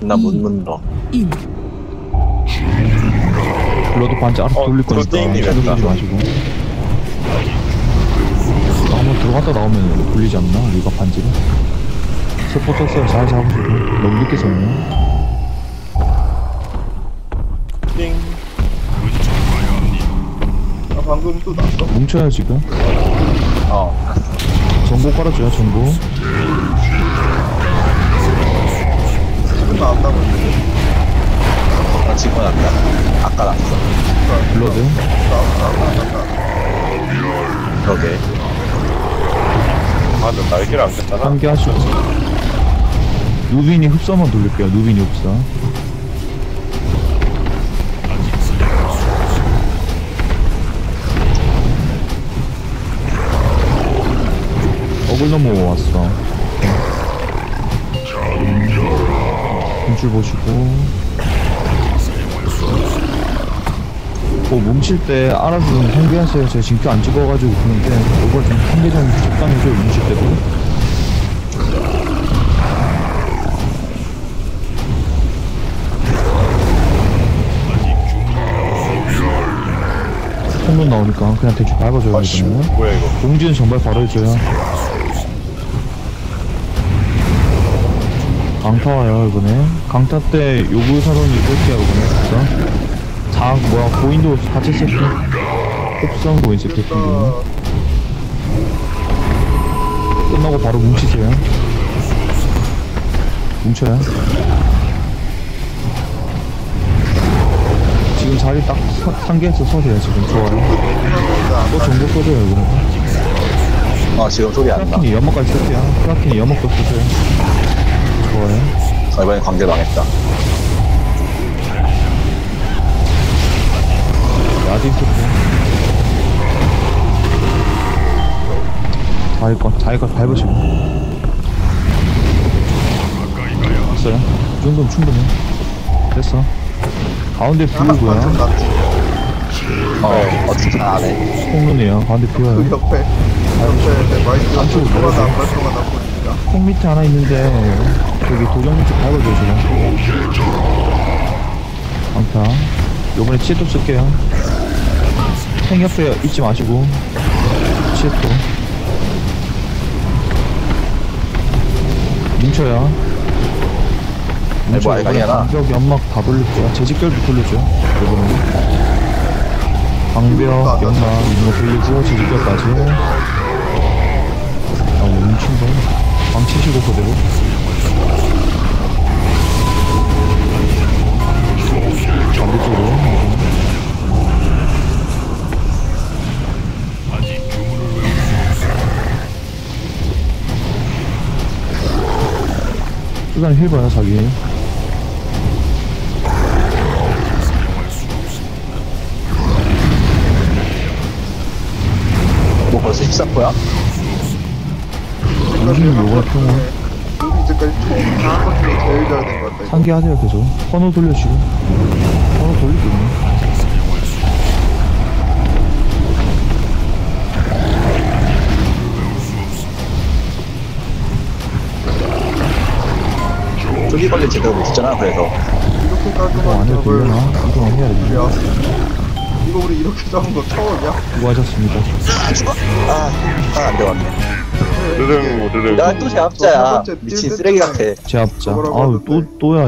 나못 눌러. 1. 블러드 반지 알아서 어, 돌릴 거니까 쓰지 됐다. 마시고 아, 한번 들어갔다 나오면 돌리지 않나? 리가 반지를 세포 떴어요 잘 잡으시고 너무 늦게 썼네 띵. 아 방금 또 났어? 뭉쳐요 지금 어. 전보 깔아줘요 전보 지금 났다. 아까 났어. 블러드 그러게. 아, 너 날개를 안 꼈잖아. 한개 하시고 누빈이 흡사만 돌릴게요 누빈이 흡사 어글 넘어 왔어 분줄 보시고 뭐 뭉칠 때 알아서 좀 상비하세요. 제가 징표 안 찍어가지고 그런데 이걸 좀 상비 좀 적당히 해줘요 뭉칠 때도. 통로 나오니까 그냥 대충 밟아줘요 아씨, 이번에는. 뭐야 이거? 공지는 정말 바로 해줘요. 강타 와요 이번에. 강타 때 요구 사론이 뺄게요 이번에 그래 서자 뭐야 고인도 같이 세팅 흡성 고인 기는 끝나고 바로 뭉치세요 뭉쳐요 지금 자리 딱 서- 상계에서 서세요 지금 좋아요 또 정보 써줘요 이번에 어, 지금 소리 안 나. 크라켄이 연막까지 쓸게요. 크라켄이 연막도 쓰세요. 좋아요. 아, 이번엔 관계 망했다. 야딩 쓸게요. 자기 거, 자기 거 밟으시고. 됐어요. 이 정도면 충분해. 됐어. 가운데 비우고요. 어, 어떻게 안 해? 콩눈이에요. 가운데 그 비워요. 옆에 옆에 내 마이크 안쪽으로 돌아다. 안 발송하다 보니까 콩 밑에 하나 있는데, 저기 도장 밑에 밟아줘요, 지금. 강타. 요번에 치도 쓸게요. 탱 옆에 잊지 마시고. 치도. 뭉쳐요. 아니, 뭐 알강이 하나? 방벽 연막 다 돌릴게요. 재직결도 돌려줘요. 요번에. 방벽, 연막, 이런 거 돌리고, 재직결까지. 아, 왜 뭉친 거? 방 치시고 그대로. 수단 힐 봐요, 자기. 뭐 벌써 14%야? 무슨 요가 통은 여기 이제까지 총다한 중에 제일 잘 된 것 같다 이거 상기하세요, 계속. 번호 돌려주고. 번호 돌리고. 쪼기 관리 제대로 못했잖아, 그래서. 이렇게 깔끔한 안에 돌려 나? 이거 해야 돼. 야 이거 우리 이렇게 잡은 거 처음이야? 수고하셨습니다. 아, 아, 안 되겠네. 우르릉 우르릉 내가 또 제압자야. 미친 뛸 쓰레기 같아. 제압자. 아우. 또, 또야.